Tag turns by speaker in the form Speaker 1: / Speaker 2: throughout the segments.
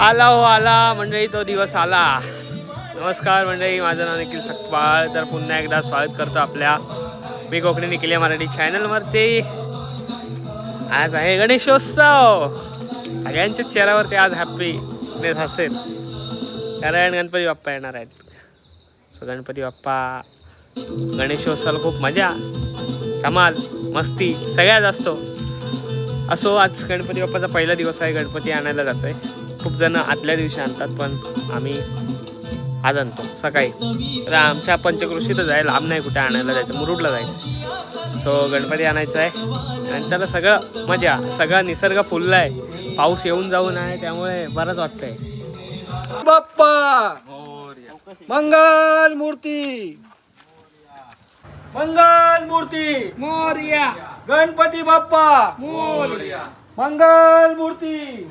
Speaker 1: आला हो आला. मंडळी तो दिवस आला. नमस्कार मंडळी माझं नाव निखिल सकपाळ तर पुन्हा एकदा स्वागत करतो आपल्या मी कोकणी निखिल मराठी चॅनलवरती आज आहे गणेशोत्सव. सगळ्यांच्याच चेहऱ्यावरती आज हॅपीनेस असेल. कारण गणपती बाप्पा येणार आहेत. सो गणपती बाप्पा गणेशोत्सवाला खूप मजा धमाल मस्ती सगळ्यात असतो असो आज गणपती बाप्पाचा पहिला दिवस आहे गणपती आणायला जातो आहे खूप जण आदल्या दिवशी आणतात पण आम्ही आज आणतो. सकाळी. तर आमच्या पंचकृषीतच आहे लांब नाही कुठे आणायला जायचं मुरुडला जायचं. सो गणपती आणायचं आहे. आणि त्याला सगळं मजा सगळा निसर्ग फुलला आहे. पाऊस येऊन जाऊन आहे त्यामुळे बरंच वाटतंय.
Speaker 2: बाप्पा! मंगल मूर्ती! मंगल मूर्ती!
Speaker 1: मोर्या!
Speaker 2: गणपती बाप्पा!
Speaker 1: मोर्या!
Speaker 2: मंगल मूर्ती!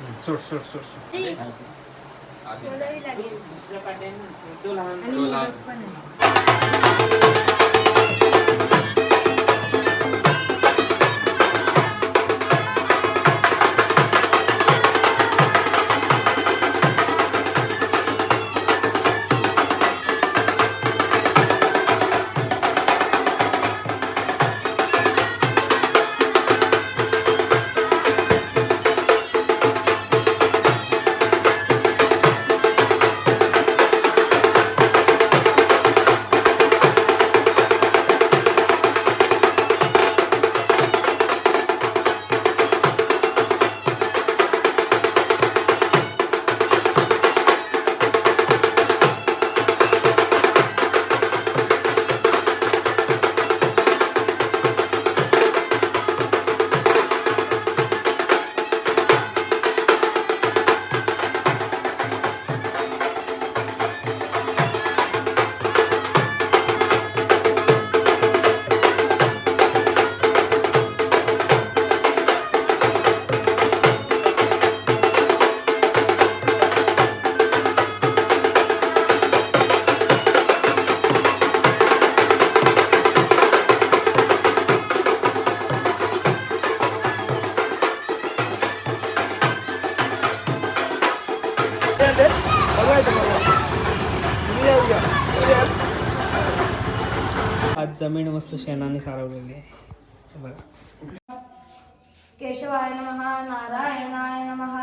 Speaker 2: सोड सोड सोड सोड.
Speaker 1: आज जमीन मस्त शेणाने सारवलेली आहे. बघा.
Speaker 3: केशवाय नमः नारायणाय नमः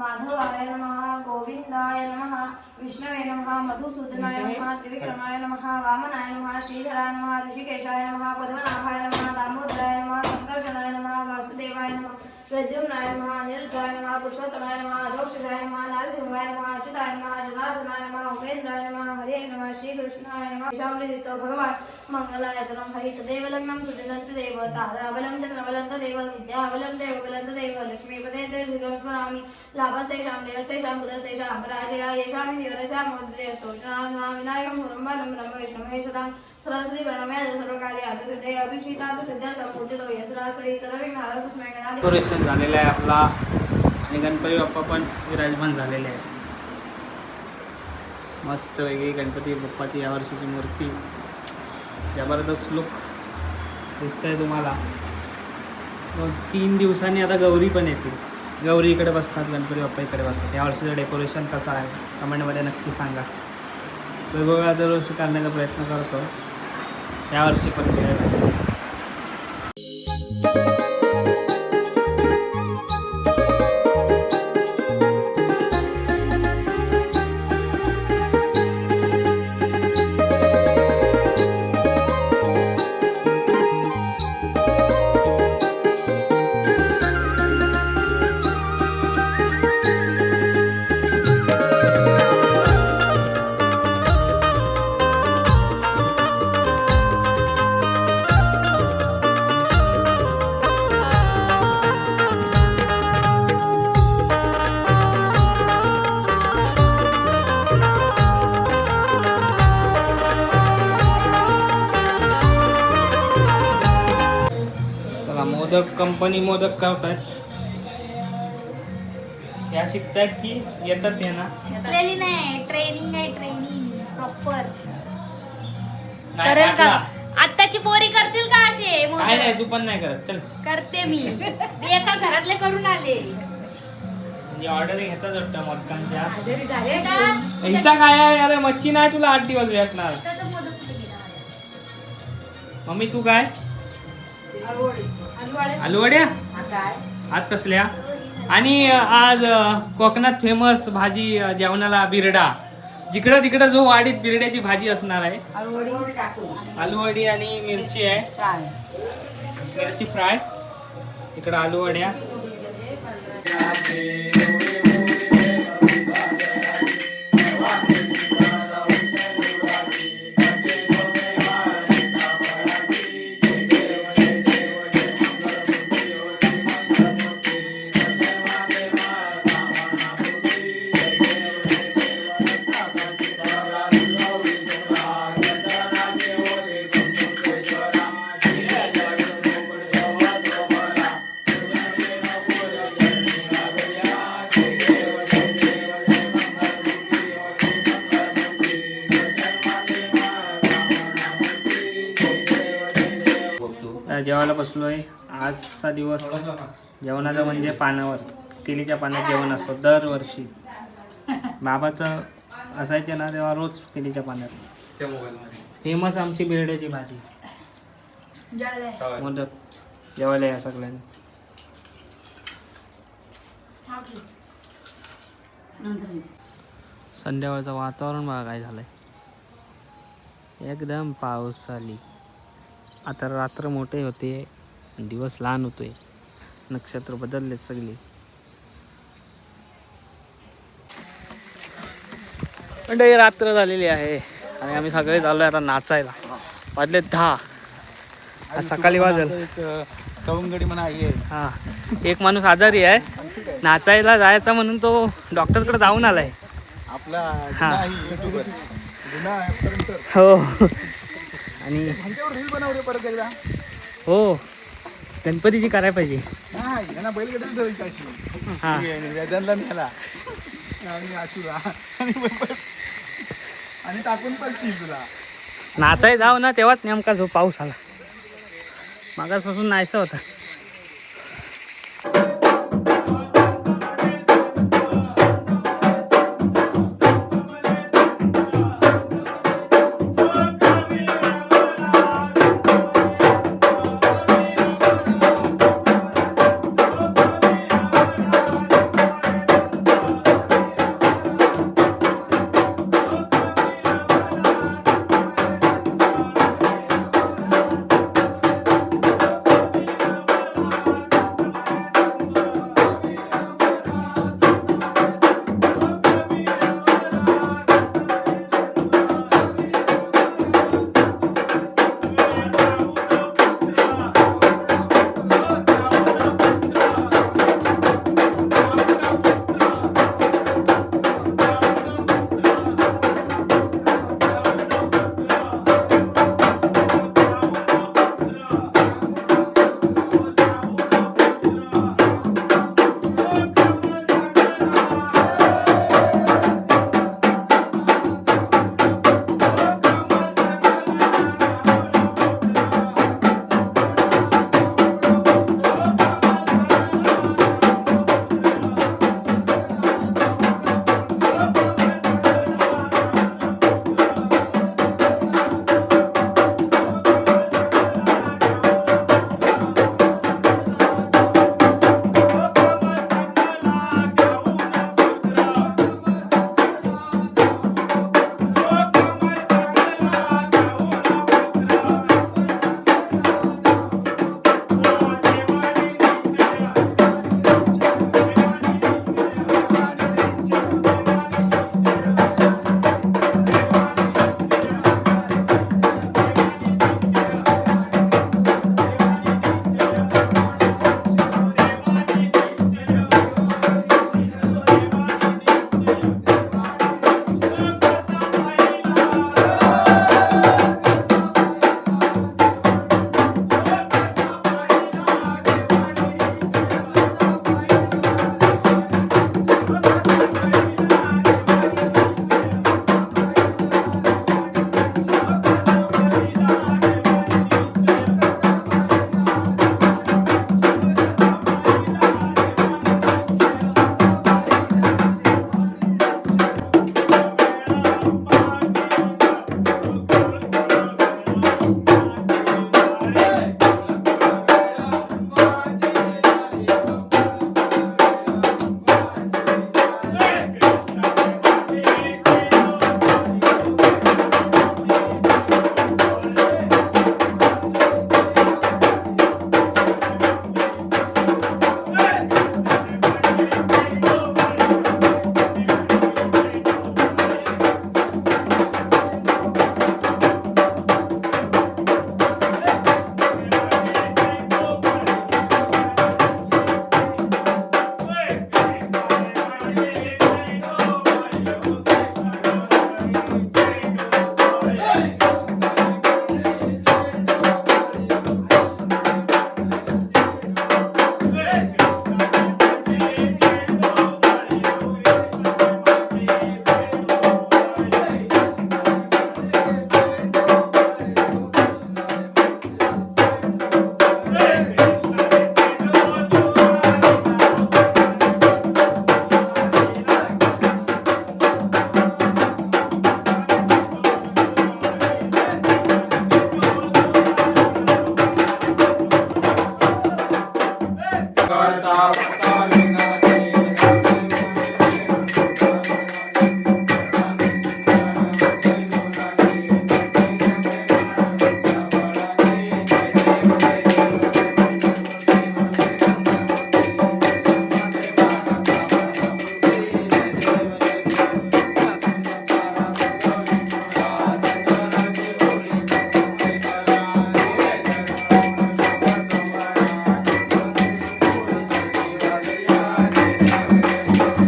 Speaker 3: माधवाय नमः गोविंदाय नमः विष्णवे नमः मधुसूदनाय नमः त्रिविक्रमाय नमः वामनाय नमः श्रीधराय नमः ऋषिकेशाय नमः पद्मनाभाय नमः दामोदराय नमः संकर्षणाय नमः वासुदेवाय नमः प्रद्युम्नाय नमः अनिरुद्धाय नमः पुरुषोत्तमाय नमः अधोक्षजाय नमः नारसिंहाय नमः अच्युताय नमः जनार्दनाय नमः उपेन्द्राय नमः हरे नमः श्रीकृष्णाय नमः शामलितो भगवान् मङ्गलायतनं हरितदेव लग्नं सुजनन्त देव ताराबलं चन्द्रबलं तदेव विद्याबलं देवबलं देव लक्ष्मीपदे ते सुरं लाभस्ते लाभस्तेषां देयस्तेषां बुधस्तेषां पराजया येषां विवरशां मोदयस्तु विनायकं हुरम्बलं ब्रह्म विष्णुमेश्वरां सरस्वती प्रणम्याद सर्वकार्य सिद्धे अभिषितात् सिद्ध्या संपूजितो यसुरासरी सर्वविघ्नाः तस्मै
Speaker 1: झालेला आहे आपला आणि गणपती बाप्पा पण विराजमान झालेले आहेत. मस्त वेगळी गणपती बाप्पाची यावर्षीची मूर्ती. जबरदस्त लुक आहे तुम्हाला. मग तीन दिवसांनी आता गौरी पण येतील. गौरी इकडे बसतात गणपती बाप्पा इकडे बसतात. यावर्षीचं डेकोरेशन कसं आहे? कमेंटमध्ये नक्की सांगा. वेगवेगळ्या दरवर्षी करण्याचा प्रयत्न करतो. यावर्षी पण वेळ कंपनी मोदक करतात या शिकतायत की येतात या ना?
Speaker 4: शिकलेली नाही ट्रेनिंग आहे ट्रेनिंग प्रॉपर
Speaker 1: नाही
Speaker 4: करेल का?
Speaker 1: टाकला.
Speaker 4: आत्ताची पोरी करतील का असे
Speaker 1: काय
Speaker 4: मोदक?
Speaker 1: नाही तू पण नाही करत. चल.
Speaker 4: करते मी. मी एका घरातले करून आले.
Speaker 1: म्हणजे ऑर्डर घेतात वाटतं मोदकांच्या? हिचा काय आहे? अरे मच्छी नाही तुला आठ दिवस भेटणार.
Speaker 4: त्याचं मोदक कुठे गेला?
Speaker 1: मम्मी तू काय? आलू वड्या आज कसल्या? आणि आज कोकणात फेमस भाजी जेवणाला बिरडा. जिकडं तिकडं जो वाडीत बिरड्याची भाजी असणार आहे. आलूवडी आणि मिरची आहे. मिरची फ्राय. इकडं आलू जेवायला बसलोय. आजचा दिवस जेवणाचा म्हणजे पानावर केलीच्या पाण्यात जेवण असतं दरवर्षी. बाबाचं असायचे ना तेव्हा रोज केलीच्या पाण्यात फेमस आमची बिरड्याची भाजी. मोदक. जेवायला या सगळ्यांनी. संध्याकाळचं वातावरण बघा काय झालंय. एकदम पाऊस आली. आता रात्र मोठे होते दिवस लहान होतोय. नक्षत्र बदलले सगळे. म्हणजे रात्र झालेली आहे आणि आम्ही सगळे चाललोय आता नाचायला. वाजले दहा. सकाळी वाजल.
Speaker 2: कवंगडी म्हणा आहे
Speaker 1: हा. एक माणूस आजारी आहे. नाचायला जायचा म्हणून तो डॉक्टरकडे जाऊन आलाय.
Speaker 2: आपला
Speaker 1: हा. हो. आणि
Speaker 2: परत एकदा.
Speaker 1: हो गणपतीची करायला पाहिजे.
Speaker 2: नाही यांना बैलगाडी धरायची अशी.
Speaker 1: हा.
Speaker 2: वेदांना न्याला आणि आशुला. आणि परत- आणि टाकून पलती तुला.
Speaker 1: नाचाय जाऊ ना तेव्हाच नेमका जो पाऊस आला. मागासपासून नाहीसा होता.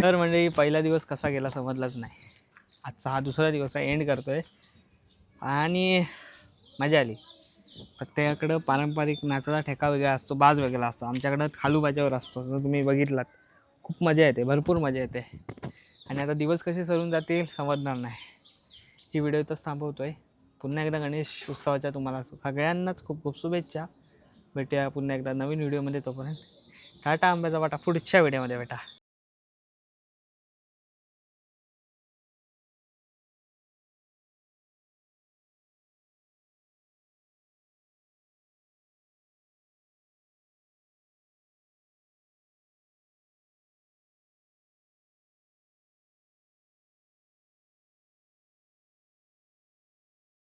Speaker 1: तर म्हणजे पहिला दिवस कसा गेला समजलाच नाही. आजचा हा दुसरा दिवस आहे एंड करतोय. आणि मजा आली. प्रत्येकाकडं पारंपरिक नाचाचा ठेका वेगळा असतो बाज वेगळा असतो. आमच्याकडं खालू बाजावर असतो जर तुम्ही बघितलात. खूप मजा येते भरपूर मजा येते. आणि आता दिवस कसे सरून जातील समजणार नाही. ही व्हिडिओ इथंच आहे पुन्हा एकदा गणेश उत्सवाच्या तुम्हाला सगळ्यांनाच खूप खूप शुभेच्छा. भेटूया पुन्हा एकदा नवीन व्हिडिओमध्ये तोपर्यंत. टाटा आंब्याचा वाटा. पुढच्या व्हिडिओमध्ये भेटा.